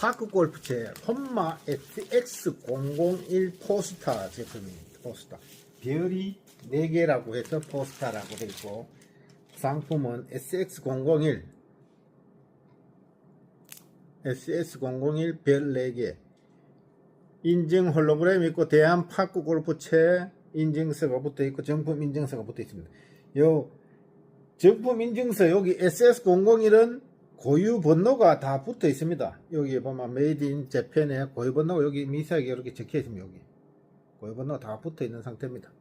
파크 골프채 홈마 X001 포스타 제품입니다. 포스타. 별이 4개라고 해서 포스타라고 되어 있고 상품은 SX001 SS001 별 4개 인증 홀로그램 있고 대한 파크 골프채 인증서가 붙어 있고 정품 인증서가 붙어 있습니다. 요 정품 인증서 여기 SS001은 고유 번호가 다 붙어 있습니다. 여기 보면 메이드 인 재팬에 고유 번호가 여기 미세하게 이렇게 적혀 있습니다. 여기 고유 번호가 다 붙어 있는 상태입니다.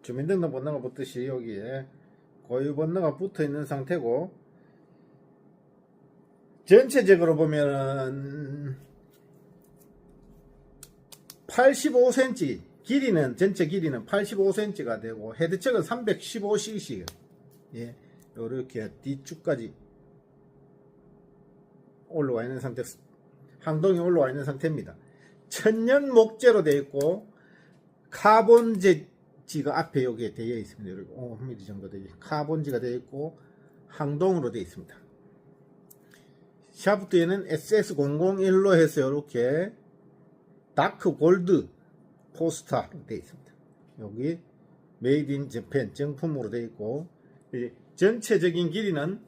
주민등록번호가 붙듯이 여기에 고유 번호가 붙어 있는 상태고 전체적으로 보면은 85cm 길이는 전체 길이는 85cm가 되고 헤드측은 315cc 예 이렇게 뒤쪽까지 올라와 있는 상태 항동이 올라와 있는 상태입니다. 천연 목재로 되어 있고 카본 재지가 앞에 여기에 되어 있습니다. 이렇게 5mm 정도 되어 카본지가 되어 있고 항동으로 되어 있습니다. 샤프트에는 SS001로 해서 이렇게 다크 골드 포스터로 되어 있습니다. 여기 메이드 인 재팬 정품으로 되어 있고 이 전체적인 길이는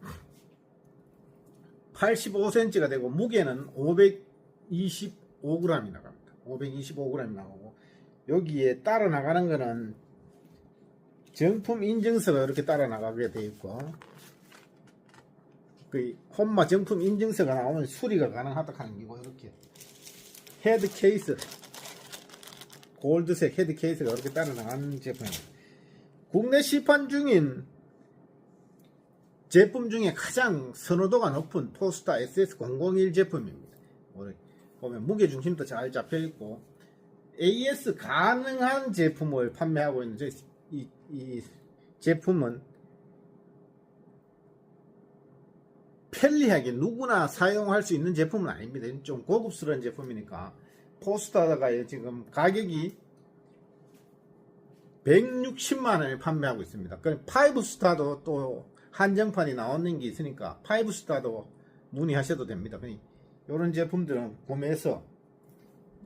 85cm가 되고 무게는 525g이 나갑니다. 525g이 나가고 여기에 따라 나가는 거는 정품 인증서가 이렇게 따라 나가게 되어 있고 그 홈마 정품 인증서가 나오면 수리가 가능하다 하는 기고 이렇게 헤드 케이스 골드색 헤드 케이스가 이렇게 따라 나가는 제품입니다. 국내 시판 중인 제품 중에 가장 선호도가 높은 포스타 SS001 제품입니다. 보면 무게 중심도 잘 잡혀 있고 AS 가능한 제품을 판매하고 있는 저- 이, 이 제품은 편리하게 누구나 사용할 수 있는 제품은 아닙니다. 좀 고급스러운 제품이니까 포스터가 지금 가격이 160만 원에 판매하고 있습니다. 그럼 5스타도 또 한정판이 나오는 게 있으니까 5스타도 문의하셔도 됩니다. 이런 제품들은 구매해서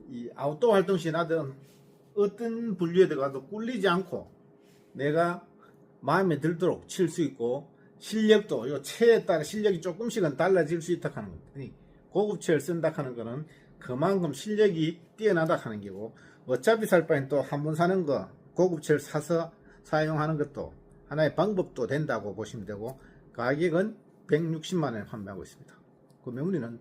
이 아웃도어 활동 시 나든 어떤 분류에 들어가도 꿀리지 않고 내가 마음에 들도록 칠 수 있고 실력도 요 체에 따라 실력이 조금씩은 달라질 수 있다 하는 겁니다. 이 고급체를 쓴다 하는 거는 그만큼 실력이 뛰어나다 하는 게고 어차피 살 바엔 또 한 번 사는 거 고급체를 사서 사용하는 것도 하나의 방법도 된다고 보시면 되고 가격은 160만 원에 판매하고 있습니다. 그 명리는